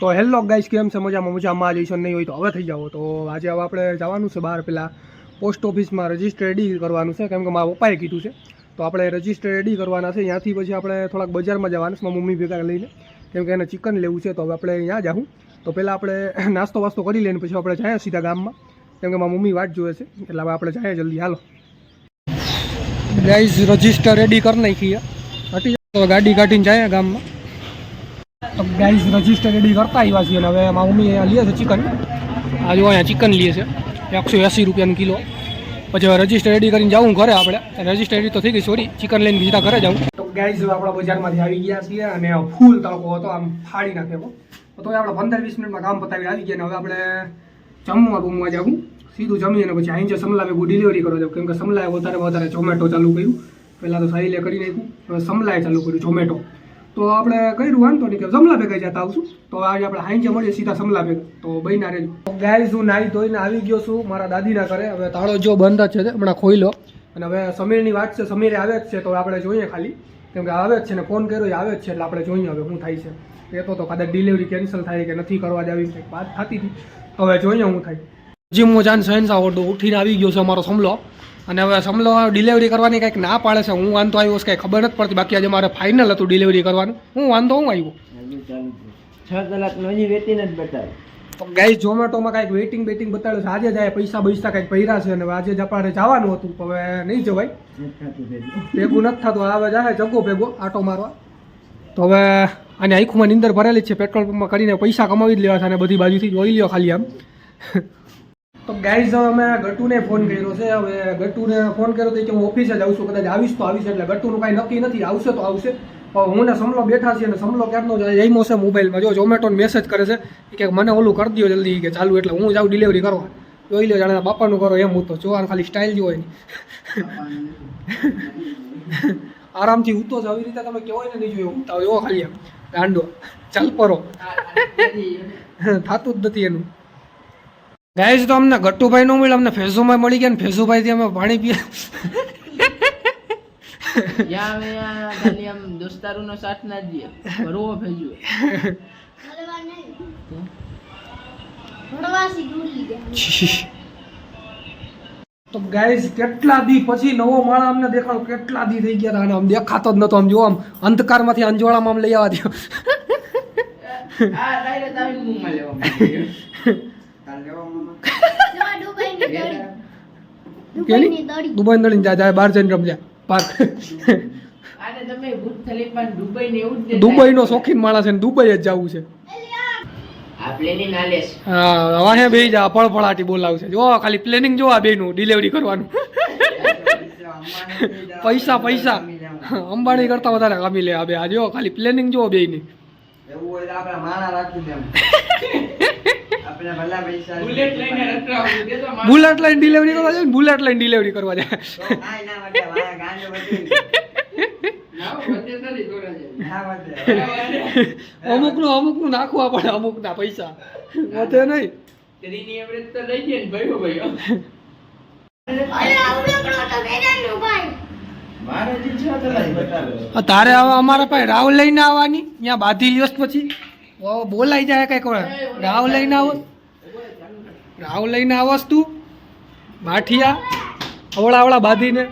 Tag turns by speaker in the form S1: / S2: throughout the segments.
S1: તો hello guys, કેમ છે? મજામાં મજામાં. જઈશું નહીં હોય તો હવે થઈ જાઓ. તો આજે હવે આપણે જવાનું છે બહાર પેલા પોસ્ટ ઓફિસમાં રજિસ્ટર રેડી કરવાનું છે. કેમ કે મારા પપ્પાએ કીધું છે. તો આપણે રજિસ્ટર રેડી કરવાના છે. ત્યાંથી પછી આપણે થોડાક બજારમાં જવાનું છે. મમ્મી ભેગા લઈને. કેમ કે એને ચિકન લેવું છે, તો હવે આપણે ત્યાં જાઉં તો પહેલાં આપણે નાસ્તો વાસ્તો કરી લઈને પછી આપણે જાય સીધા ગામમાં. કેમ કે મારા મમ્મી વાટ જોવે છે. એટલે હવે આપણે જાય જલ્દી. હાલો. ગાઈઝ રજિસ્ટર રેડી કરી નાખીએ હટી ગાડી કાઢીને જાય ગામમાં. તો ગાઈઝ રજિસ્ટર રેડી કરતા આવ્યા છીએ અને હવે મારા મમ્મી અહીંયા લે છે ચિકન આ જો અહીંયા ચિકન લે છે. એકસો એંસી રૂપિયાનું કિલો. પછી હવે રજિસ્ટર રેડી કરીને જાઉં ઘરે આપણે. રજિસ્ટર રેડી તો થઈ ગઈ સોરી ચિકન લઈને બીજા ઘરે જાઉં. તો ગાઈઝ આપણા બજારમાંથી આવી ગયા છીએ અને ફૂલ તડકો હતો, આમ ફાડી નાખ્યો તો આપણે પંદર વીસ મિનિટમાં કામ પતાવી આવી ગયા અને હવે આપણે જમવા બમવા જવું સીધું જમી અને પછી અહીં જે સમલાવે ડિલિવરી કરવા જાઉં કેમ કે સમલાએ વધારે વધારે ઝોમેટો ચાલુ કર્યું. પહેલાં તો સાઈલે કરી નાખ્યું. હવે સમલાએ ચાલુ કર્યું, ઝોમેટો. તો આપણે કર્યું વાંધો નહીં કે જમલા ભેગા જતા આવશું. તો આજે આપણે હાઈજે મળીએ સીધા સમલા ભેગા તો બહીના રહેજો. ગાય હું નાહી ધોઈને આવી ગયો છું મારા દાદીના ઘરે. હવે તાળો જો બંધ જ છે હમણાં ખોઈ લો. અને હવે સમીરની વાત છે, સમીરે આવે જ છે, તો આપણે જોઈએ ખાલી. કેમ કે આવે જ છે ને ફોન કર્યો આવે જ છે, એટલે આપણે જોઈએ હવે શું થાય છે. કહેતો તો કદાચ ડિલિવરી કેન્સલ થાય કે નથી કરવા જ આવી વાત થતી હતી. હવે જોઈએ હું થાય. જીમ જાન સહેનસા ઓર્ડો ઉઠીને આવી ગયો છે અમારો સમલો. અને હવે સમલો ડિલિવરી કરવાની કંઈક ના પાડે છે. હું વાંધો આવ્યો છે કંઈ ખબર નથી પડતી. બાકી આજે મારે ફાઇનલ હતું ડિલિવરી કરવાનું. હું વાંધો હું આવ્યો?
S2: છે કલાકનો હજી વેટિંગ જ બતાવે.
S1: તો ગાઈસ ઝોમેટોમાં કાંઈક વેઇટિંગ બેટિંગ બતાડ્યું છે. આજે જાય પૈસા પૈસા કાંઈક પૈરા છે અને આજે જ આપણે જવાનું હતું. હવે નહીં જવાય.
S2: ભેગું.
S1: નથી થતું. હવે જાય જગો ભેગો આટો મારવા. તો હવે આને આંખમાં નીંદર ભરેલી જ છે. પેટ્રોલ પંપમાં કરીને પૈસા કમાવી જ લેવા છે અને બધી બાજુથી જોઈ લ્યો ખાલી આમ. તો ગાઈઝ હવે મેં ગટુને ફોન કર્યો છે. હવે ગટુને ફોન કર્યો તો કે હું ઓફિસે જ આવું છું કદાચ આવીશ તો આવીશ. એટલે ગટુનું કાંઈ નક્કી નથી આવશે તો આવશે. હું ને સમલો બેઠા છીએ અને સમલો ક્યારનો જઈમો છે મોબાઈલમાં. જો ઝોમેટોને મેસેજ કરે છે કે મને ઓલું કરી દો જલ્દી કે ચાલુ એટલે હું જાઉં ડિલિવરી કરવા. જોઈ લો જાણે બાપાનું કરો એમ હું તો જોવાનું ખાલી સ્ટાઇલ જ હોય આરામથી ઉતો જ આવી રીતે તમે કેવો ને નહીં જોયો. ઉતાવ એવો ખાલી એમ. ગાંડો ચાલ પરો. થતું જ નથી એનું. ગાઈઝ તો અમને ગટ્ટુભાઈ નો મળ્યું અમને ફેઝુભાઈ મળી ગયા ને ફેઝુભાઈથી અમે પાણી પીએ.
S2: દોસ્તારોનો સાથ ના દઈએ. ભરવો
S1: તો ગાઈઝ કેટલા દી પછી નવો માળા અમને દેખાડો કેટલા દી થઈ ગયા હતા અને આમ દેખાતો જ નતો. આમ જો આમ અંધકારમાંથી અંજોળામાં આમ લઈ આવવા દો દુબઈ દળી. જા જાય બહાર જઈને રમજા પાર્ક.
S2: આને તમે ભૂત ખલીફા ને દુબઈ ને
S1: શોખીન માણસ છે ને દુબઈ જ જવું છે.
S2: હા આલે
S1: હા બે જા ફળફળાટી બોલાવશે. જો ખાલી પ્લેનિંગ જો આ બેનું ડિલિવરી કરવાનું. પૈસા પૈસા. અંબાણી કરતા વધારે કામી લે આ બે આ જો ખાલી પ્લેનિંગ જો બેની
S3: એવું હોય તો આપણે માણા રાખી દેમ આપણે ભલા પૈસા
S2: બુલેટ લઈને રખડાવું દે તો
S1: બુલેટ લઈને ડિલિવરી કરવા જાય બુલેટ લઈને ડિલિવરી કરવા જાય.
S3: કાંઈ ના ગાંડો અમુક
S2: ના.
S3: ના
S1: નાખવા પડે અમુકના પૈસા. વધે નહીં.
S2: ને
S1: તારે હવે અમારા પાસે રાવ લઈને આવવાની ત્યાં બાધી લ્યોસ પછી. બોલાઈ જાય કંઈક વાર રાવ લઈને આવો. રાવ લઈને આવસ તું. માઠિયા અવળા અવળા બાંધીને.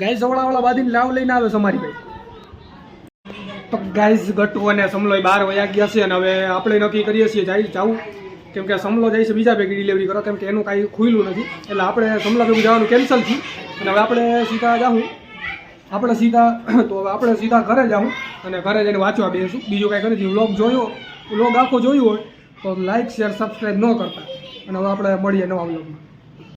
S1: ગાઈઝ અવળા બાંધીને રાવ લઈને આવે છે અમારી ભાઈ તો ગાઈઝ, ગટુ અને સમલો બાર વયા ગયા છે અને હવે આપણે નક્કી કરીએ છીએ જાય જાવું કેમ કે સમલો જાય છે બીજા ભેગી ડિલિવરી કરો, કેમ કે એનું કાંઈ ખુલ્લું નથી. એટલે આપણે સમલા ભેગું જવાનું કેન્સલ થયું. અને હવે આપણે સીધા જાઉં આપણે સીધા, તો હવે આપણે સીધા ઘરે જાઉં અને ઘરે જઈને વાંચવા બેસું બીજું કાંઈ નથી વ્લોગ જોયો વ્લોગ આખો જોયું હોય. તો લાઈક શેર સબસ્ક્રાઈબ ન કરતા. અને હવે આપણે મળીએ નવા વ્લોગમાં